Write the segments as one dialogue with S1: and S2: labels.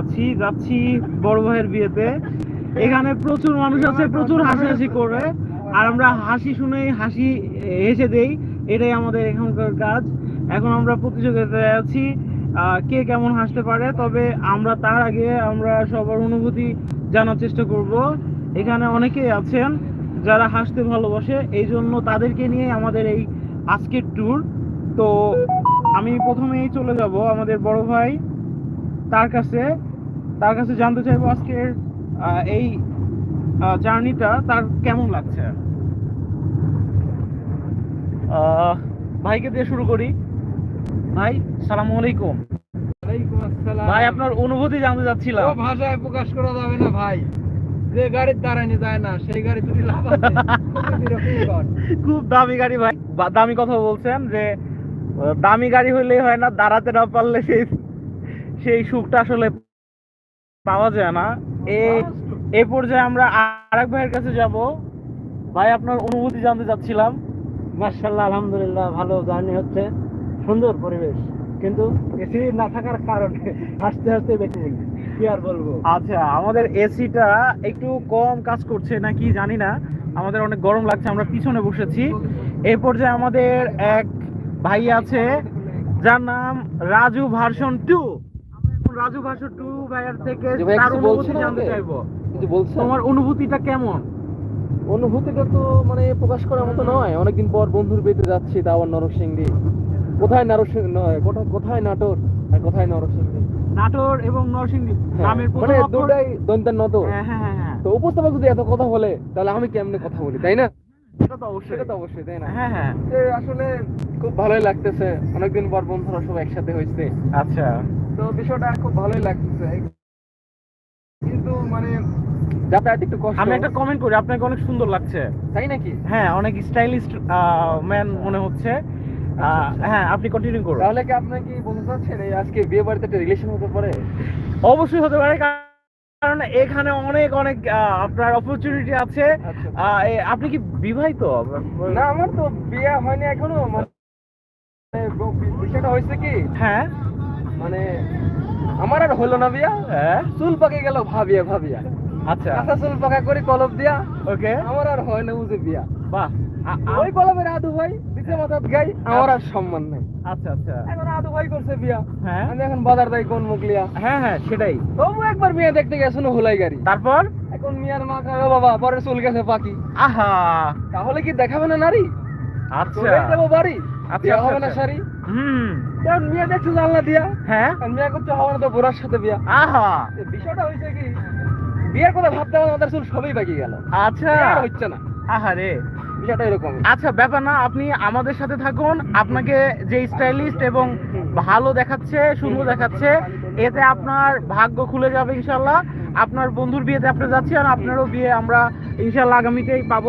S1: আছি যাচ্ছি বড় ভাইয়ের বিয়েতে। এখানে প্রচুর মানুষ আছে, প্রচুর হাসাহাসি করে আর আমরা হাসি শুনেই, হাসি হেসে দেই, এটাই আমাদের এখানকার কাজ। এখন আমরা প্রতিযোগিতায় আছি কে কেমন হাসতে পারে, তবে আমরা তার আগে আমরা সবার অনুভূতি জানার চেষ্টা করব। এখানে অনেকেই আছেন যারা হাসতে ভালোবাসে এই জন্য তাদেরকে নিয়ে আমাদের এই আজকের ট্যুর তো আমি প্রথমেই চলে যাব আমাদের বড় ভাই। তার কাছে তার কাছে জানতে চাইব আজকের এই জার্নিটা তার কেমন লাগছে? ভাইকে দিয়ে শুরু করি। ভাই সালাম আলাইকুম। ভাই আপনার অনুভূতি জানতে চাচ্ছিলাম।
S2: ভাষায় প্রকাশ করা যাবে না ভাই। যে গাড়ির দাঁড়ানি যায় না। সেই গাড়ি তুমি লাভ।
S1: খুব দামি গাড়ি ভাই। দামি কথা বলছেন যে দামি গাড়ি হইলেই হয় না দাঁড়াতে না পারলে সেই সেই সুখটা আসলে পাওয়া যায় না। এই এই পর্যায়ে আমরা আরেক ভাইয়ের কাছে যাব। ভাই আপনার অনুভূতি জানতে চাচ্ছিলাম।
S2: মার্শাল্লাহ আলহামদুলিল্লাহ ভালো জার্নি হচ্ছে। সুন্দর পরিবেশ। কিন্তু এসি না থাকার কারণে হাসতে হাসতে বেঁচে গেলি কি আর বলব?
S1: আচ্ছা আমাদের এসিটা একটু কম কাজ করছে নাকি জানি না। আমাদের অনেক গরম লাগছে আমরা পিছনে বসেছি। এই পর্যায়ে আমাদের এক ভাই আছে। যার নাম Raju version two. Raju version two ভাইয়ের থেকে তার অনুভূতি জানতে চাইব।
S2: কিছু বলছো
S1: তোমার অনুভূতিটা কেমন?
S2: অনুভূতিটা তো মানে প্রকাশ করার মতো নয়। অনেকদিন পর বন্ধুর বিয়েতে যাচ্ছি তা আবার নরসিংদী কোথায় নরসিংহ নয় কোথায় কোথায় নাটোর? আর কোথায় নরসিংদী
S1: নাটোর এবং নরসিংদী
S2: হ্যাঁ,
S1: নামের প্রথম
S2: মানে দুটাই দন্তের নত
S1: হ্যাঁ হ্যাঁ হ্যাঁ হ্যাঁ।
S2: তো উপস্থাপক যদি এত কথা বলে তাহলে আমি কেমনে কথা বলি তাই না?
S1: সেটা তো অবশ্যই।
S2: সেটা তো অবশ্যই তাই না?
S1: হ্যাঁ হ্যাঁ।
S2: আসলে খুব ভালোই লাগতেছে। অনেকদিন পর বন্ধুরা সব একসাথে হয়েছে।
S1: আচ্ছা।
S2: তো বিষয়টা খুব ভালোই লাগতেছে। কিন্তু মানে যাতায়াত একটু কষ্ট।
S1: আমি একটা কমেন্ট করি আপনাকে অনেক সুন্দর লাগছে।
S2: তাই নাকি?
S1: হ্যাঁ অনেক স্টাইলিশ ম্যান মনে হচ্ছে। আহ, হ্যাঁ আপনি কন্টিনিউ করুন।
S2: তাহলে কি আপনি কি বলতে চাচ্ছেন এই আজকে বিয়ে বাড়িতে একটা রিলেশন হতে পারে?
S1: অবশ্যই হতে পারে কারণ এখানে অনেক অনেক আপনার অপরচুনিটি আছে।
S2: আচ্ছা।
S1: আপনি কি বিবাহিত?
S2: না আমার তো বিয়ে হয়নি এখনও। মানে বিষয়টা হয়েছে কি?
S1: হ্যাঁ।
S2: মানে আমার আর হলো না বিয়া
S1: হ্যাঁ?
S2: চুল পাকে গেল ভাবিয়া ভাবিয়া।
S1: আচ্ছা।
S2: কাঁচা চুল পাকা করে কলপ দিয়া।
S1: ওকে।
S2: আমার আর হয় না বুঝে বিয়া।
S1: বাহ।
S2: ওই কলমের আদু ভাই দিতে মাথা গাই আমার আর সম্মান নাই।
S1: আচ্ছা আচ্ছা।
S2: এখন আদু ভাই করছে বিয়া।
S1: হ্যাঁ।
S2: আমি এখন বাজার যাই কোন মুখলিয়া
S1: হ্যাঁ হ্যাঁ সেটাই।
S2: তবু একবার মেয়ে দেখতে গেছিল হোলাই গাড়ি।
S1: তারপর?
S2: এখন মিয়ার মা কাকা বাবা পরে চুল গেছে পাকি
S1: আহা।
S2: তাহলে কি দেখাবে না নারী?
S1: আচ্ছা।
S2: যাব বাড়ি।
S1: আচ্ছা,
S2: বিয়া হবে না।
S1: হুম।
S2: এখন মেয়ে দেখছ জানলা দিয়া?
S1: হ্যাঁ।
S2: মেয়ে করছে হবে না তো বোরার সাথে বিয়া।
S1: আহা।
S2: বিষয়টা হয়েছে কি বিয়ের কথা ভাবতে আমার মাথার চুল সবই বাকি গেল।
S1: আচ্ছা।
S2: হচ্ছে না।
S1: আহারে
S2: বিষয়টা এরকম
S1: আচ্ছা ব্যাপার না আপনি আমাদের সাথে থাকুন। আপনাকে যে স্টাইলিস্ট এবং ভালো দেখাচ্ছে সুন্দর দেখাচ্ছে এতে আপনার ভাগ্য খুলে যাবে ইনশাল্লাহ আপনার বন্ধুর বিয়েতে আপনি যাচ্ছি আর আপনারও বিয়ে আমরা ইনশাল্লাহ আগামীতেই পাবো।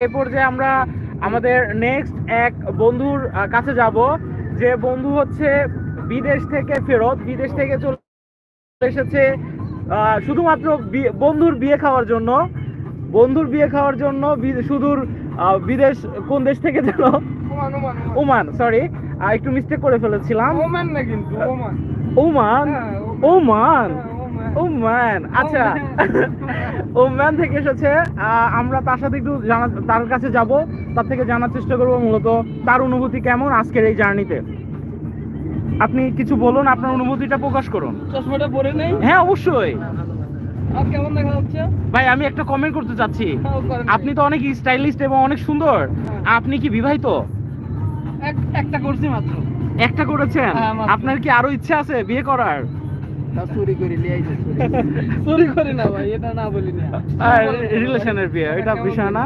S1: এ পর্যায়ে আমরা আমাদের নেক্সট এক বন্ধুর কাছে যাব যে বন্ধু হচ্ছে বিদেশ থেকে ফেরত বিদেশ থেকে চলে এসেছে শুধুমাত্র বন্ধুর বিয়ে খাওয়ার জন্য। বন্ধুর বিয়ে খাওয়ার জন্য সুদূর বিদেশ কোন দেশ থেকে যেন?
S2: ওমান
S1: সরি একটু মিস্টেক করে ফেলেছিলাম।
S2: ওমান না কিন্তু ওমান।
S1: ওমান?
S2: হ্যাঁ,
S1: ওমান।
S2: হ্যাঁ। ওমান
S1: আচ্ছা ওমান থেকে এসেছে আমরা তার সাথে একটু জানা তার কাছে যাব তার থেকে জানার চেষ্টা করব মূলত তার অনুভূতি কেমন আজকের এই জার্নিতে। আপনি কিছু বলুন আপনার অনুভূতিটা প্রকাশ করুন।
S2: চশমাটা পরে নেই?
S1: হ্যাঁ অবশ্যই।
S2: কেমন দেখা যাচ্ছে?
S1: ভাই আমি একটা কমেন্ট করতে চাচ্ছি।
S2: হ্যাঁ,
S1: আপনি তো অনেক স্টাইলিস্ট এবং অনেক সুন্দর। আপনি কি বিবাহিত?
S2: একটা করছি মাত্র।
S1: একটা করেছেন?
S2: হ্যাঁ,
S1: আপনার কি আরও ইচ্ছা আছে বিয়ে করার?
S2: চুরি করে লিয়ে আইছে চুরি করে না ভাই এটা না বলি না।
S1: রিলেশনের বিয়ে এটা বিষয় না?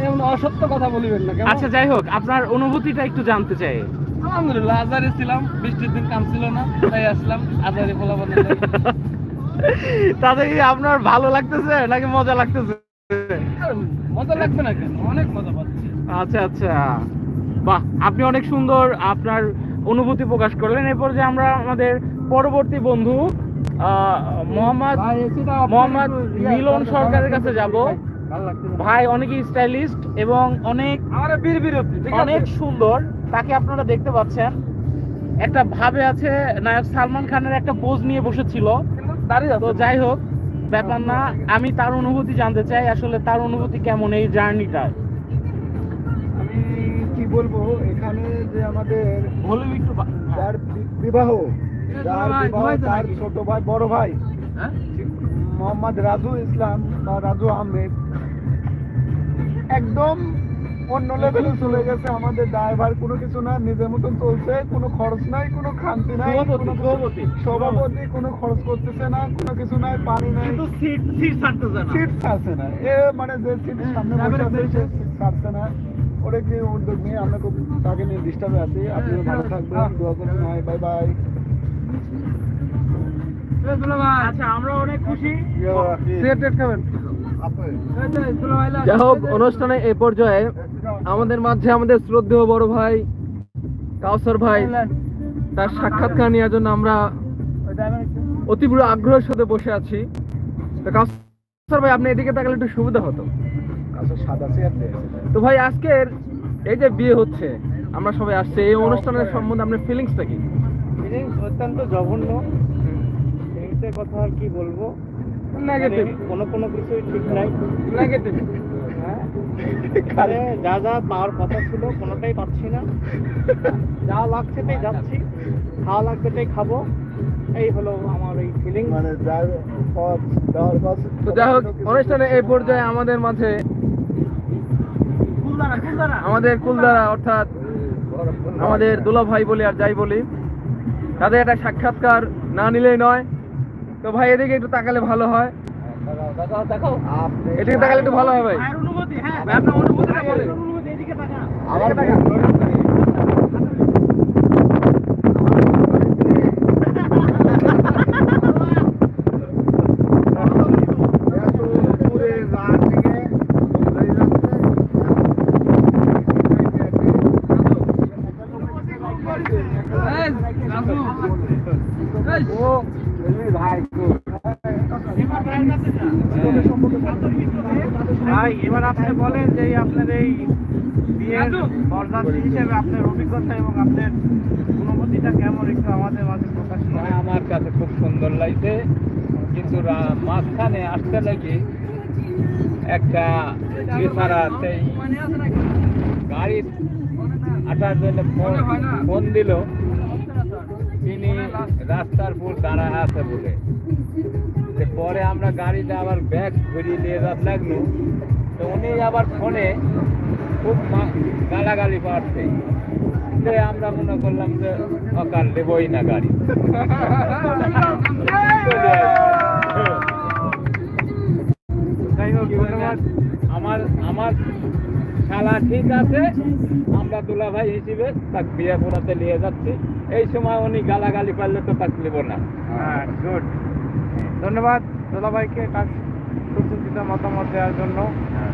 S2: এমন অসত্য কথা বলিবেন না
S1: আচ্ছা যাই হোক আপনার অনুভূতিটা একটু জানতে চাই।
S2: আলহামদুলিল্লাহ আজারে ছিলাম বৃষ্টির দিন কাম ছিল না তাই আসলাম আজারে ফলা
S1: তাতে আপনার ভালো লাগতেছে নাকি মজা লাগতেছে?
S2: মজা লাগবে না কেন? অনেক মজা পাচ্ছি।
S1: আচ্ছা আচ্ছা। বাহ আপনি অনেক সুন্দর আপনার অনুভূতি প্রকাশ করলেন। এরপর যে আমরা আমাদের পরবর্তী বন্ধু মোহাম্মদ মোহাম্মদ মিলন সরকারের কাছে যাব। ভাই অনেকই স্টাইলিস্ট এবং অনেক অনেক সুন্দর। তাকে আপনারা দেখতে পাচ্ছেন। একটা ভাবে আছে নায়ক সালমান খানের একটা পোজ নিয়ে বসেছিল। তো যাই হোক ব্যাপার না। আমি তার অনুভূতি জানতে চাই আসলে তার অনুভূতি কেমন এই জার্নিটা?
S3: আমি কি বলব এখানে যে আমাদের বিবাহ তার ছোট ভাই বড় ভাই
S1: হ্যাঁ?
S3: মোহাম্মদ রাজু ইসলাম বা রাজু আহমেদ একদম অন্য লেভেলে চলে গেছে। আমাদের ড্রাইভার কোনো কিছু না নিজের মতন চলছে কোনো খরচ নাই কোনো খান্তি নাই
S1: সভাপতি,
S3: কোনো- খরচ করতেছে না কোনো কিছু নাই পানি নাই।
S1: কিন্তু সিট সিট ছাড়তেছে না।
S3: সিট ছাড়ছে না। এ মানে যে সিট সামনে বসে আছে সে সিট ছাড়ছে না। ওরে কি উদ্যোগ নিয়ে আমরা খুব তাকে নিয়ে ডিস্টার্বে আছি। আপনি ভালো থাকবেন দোয়া করবেন। বাই বাই
S2: যাই হোক অনুষ্ঠানে এ পর্যায়ে আমাদের মাঝে আমাদের শ্রদ্ধেয় বড় ভাই কাউসার ভাই তার সাক্ষাৎকার নেওয়ার জন্য আমরা অতীব্র আগ্রহের সাথে বসে আছি। তো কাউসার ভাই আপনি এদিকে তাকালে একটু সুবিধা হতো।
S3: আচ্ছা
S2: তো ভাই আজকের এই যে বিয়ে হচ্ছে আমরা সবাই আসছে। এই অনুষ্ঠানের সম্বন্ধে আপনার ফিলিংসটা কি?
S1: ফিলিংস অত্যন্ত জঘন্য। ফিলিংসের কথা আর কি বলব?
S2: নেগেটিভ
S1: মানে কোনো কোনো কিছুই ঠিক নাই।
S2: নেগেটিভ
S1: হ্যাঁ? এখানে যা যা পাওয়ার কথা ছিল কোনোটাই পাচ্ছি না। যা লাগছে তাই যাচ্ছি। খাওয়া লাগবে তাই খাব। এই হলো আমার এই ফিলিং
S3: মানে
S2: তো যাই হোক অনুষ্ঠানে এই পর্যায়ে আমাদের মাঝে আমাদের কুলদারা অর্থাৎ আমাদের দুলা ভাই বলি আর যাই বলি তাদের একটা সাক্ষাৎকার না নিলেই নয়। তো ভাই এদিকে একটু তাকালে ভালো হয়। এদিকে তাকালে একটু ভালো হয় ভাই।
S1: অনুভূতি হ্যাঁ
S2: আপনার অনুভূতিটা বলেন।
S3: আমার
S1: আপনি বলেন যে আপনার এই বিয়ের বরযাত্রী হিসেবে আপনার অভিজ্ঞতা এবং আপনার অনুভূতিটা কেমন একটু আমাদের মাঝে প্রকাশ করেন।
S4: আমার কাছে খুব সুন্দর লাগছে কিন্তু মাঝখানে আসতে লাগে একটা বেচারা সেই গাড়ি আসার জন্য ফোন ফোন দিল। তিনি রাস্তার উপর দাঁড়ায় আছে বলে। পরে আমরা গাড়িতে আবার ব্যাগ ঘুরিয়ে নিয়ে যাত লাগল। তো উনি আবার ফোনে খুব গালাগালি পাচ্ছে যে আমরা মনে করলাম যে অকাল দেবই না গাড়ি। আমার আমার শালা ঠিক আছে, আমরা দুলা ভাই হিসেবে তাকে বিয়ে পড়াতে নিয়ে যাচ্ছি। এই সময় উনি গালাগালি পারলে তো তাকে নেব না।
S1: হ্যাঁ ধন্যবাদ দোলাভাইকে তার সুচিন্তিত মতামত দেওয়ার জন্য।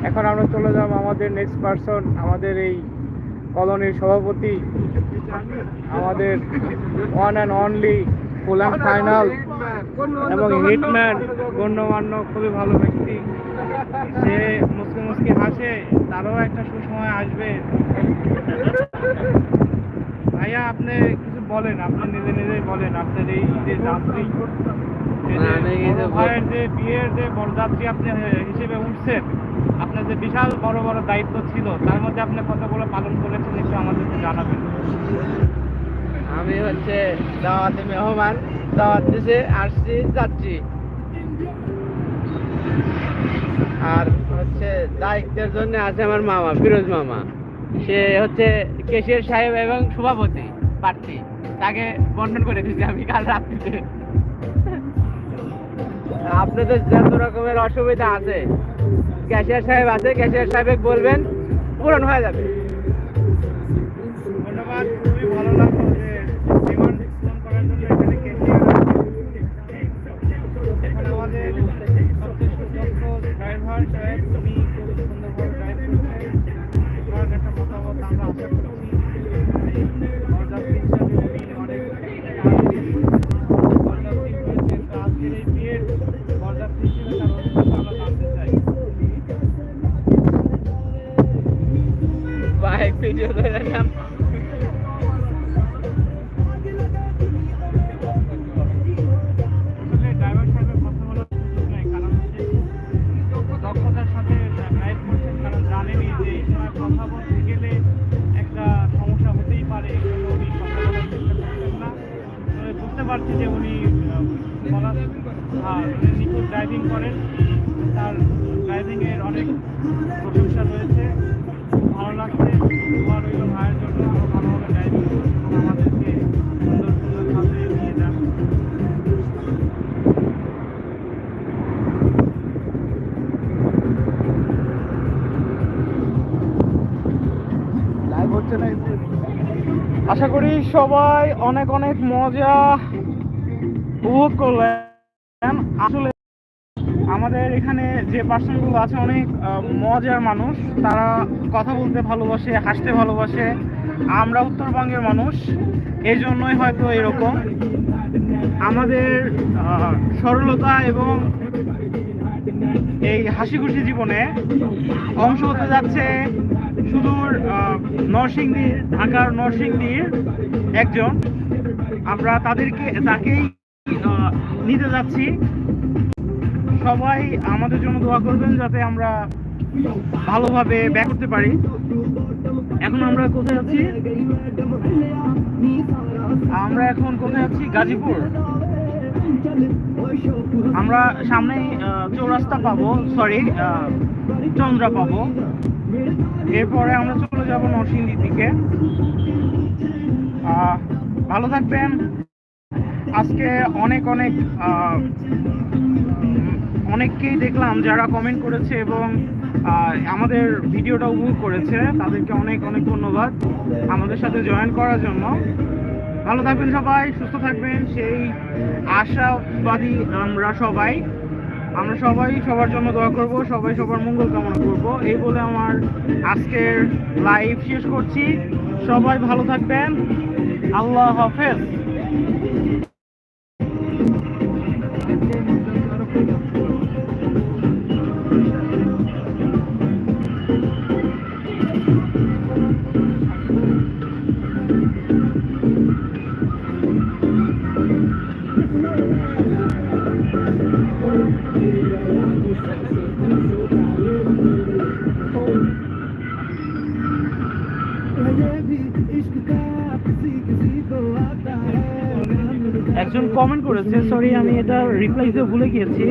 S1: এখন আমরা চলে যাব আমাদের নেক্সট পার্সন আমাদের এই কলোনির সভাপতি আমাদের one and only full and final এবং হিটম্যান গণ্যমান্য খুবই ভালো ব্যক্তি। সে মুসকে মুসকে হাসে তারও একটা সুসময় আসবে। ভাইয়া আপনি কিছু বলেন আপনি নিজে নিজেই বলেন আপনার এই যে যাত্রী ভাইয়ের যে বিয়ের যে বরযাত্রী আপনি হিসেবে উঠছেন আপনার যে বিশাল বড় বড় দায়িত্ব ছিল তার মধ্যে আপনি কতগুলো পালন করেছেন একটু আমাদেরকে জানাবেন?
S5: আমি হচ্ছে দাওয়াতে মেহমান দাওয়াত দিছে আসছি যাচ্ছি। আর হচ্ছে দায়িত্বের জন্য আছে আমার মামা ফিরোজ মামা। সে হচ্ছে কেশিয়ার সাহেব এবং সভাপতি প্রার্থী। তাকে বন্টন করে দিচ্ছি আমি কাল রাত্রিতে। আপনাদের যত রকমের অসুবিধা আছে ক্যাশিয়ার সাহেব আছে ক্যাশিয়ার সাহেব বলবেন, পূরণ হয়ে যাবে।
S1: ধন্যবাদ, খুবই ভালো লাগল যে ডিমান্ড পূরণ করার জন্য এখানে ক্যাশিয়ার আমাদের ড্রাইভার সাহেব সুন্দরভাবে আশা করি সবাই অনেক অনেক মজা উপভোগ করলেন। আসলে আমাদের এখানে যে পার্সনগুলো আছে অনেক মজার মানুষ। তারা কথা বলতে ভালোবাসে, হাসতে ভালোবাসে। আমরা উত্তরবঙ্গের মানুষ এই জন্যই হয়তো এরকম। আমাদের সরলতা এবং এই হাসি খুশি জীবনে অংশ হতে যাচ্ছে সুদূর আহ, নরসিংদীর ঢাকার নরসিংদীর একজন। আমরা তাদেরকে তাকেই নিতে যাচ্ছি। সবাই আমাদের জন্য দোয়া করবেন যাতে আমরা ভালোভাবে ব্যাক করতে পারি। এখন আমরা কোথায় আছি? আমরা এখন কোথায় আছি? গাজীপুর। আমরা সামনে চৌরাস্তা পাবো সরি চন্দ্রা পাবো। এরপরে আমরা চলে যাব নরসিংদীর দিকে। ভালো থাকবেন। আজকে অনেক অনেক অনেককেই দেখলাম যারা কমেন্ট করেছে এবং আমাদের ভিডিওটা উপভোগ করেছে। তাদেরকে অনেক অনেক ধন্যবাদ। আমাদের সাথে জয়েন করার জন্য। ভালো থাকবেন সবাই, সুস্থ থাকবেন। সেই আশাবাদী আমরা সবাই। আমরা সবাই সবার জন্য দোয়া করব, সবাই সবার মঙ্গল কামনা করব। এই বলে আমার আজকের লাইভ শেষ করছি। সবাই ভালো থাকবেন। আল্লাহ হাফেজ। একজন কমেন্ট করেছে সরি আমি এটা রিপ্লাই দিতে ভুলে গিয়েছি।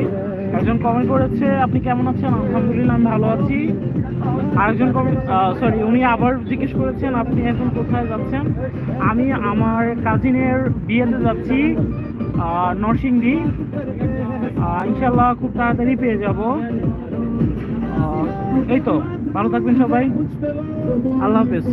S1: একজন কমেন্ট করেছে, আপনি কেমন আছেন? আলহামদুলিল্লাহ, আমি ভালো আছি। আরেকজন কমেন্ট সরি উনি আবার জিজ্ঞেস করেছেন, আপনি এখন কোথায় যাচ্ছেন? আমি আমার কাজিনের বিয়েতে যাচ্ছি। নরসিংদী। ইনশাল্লাহ খুব তাড়াতাড়ি পেয়ে যাব। এই তো ভালো থাকবেন সবাই। আল্লাহ হাফেজ।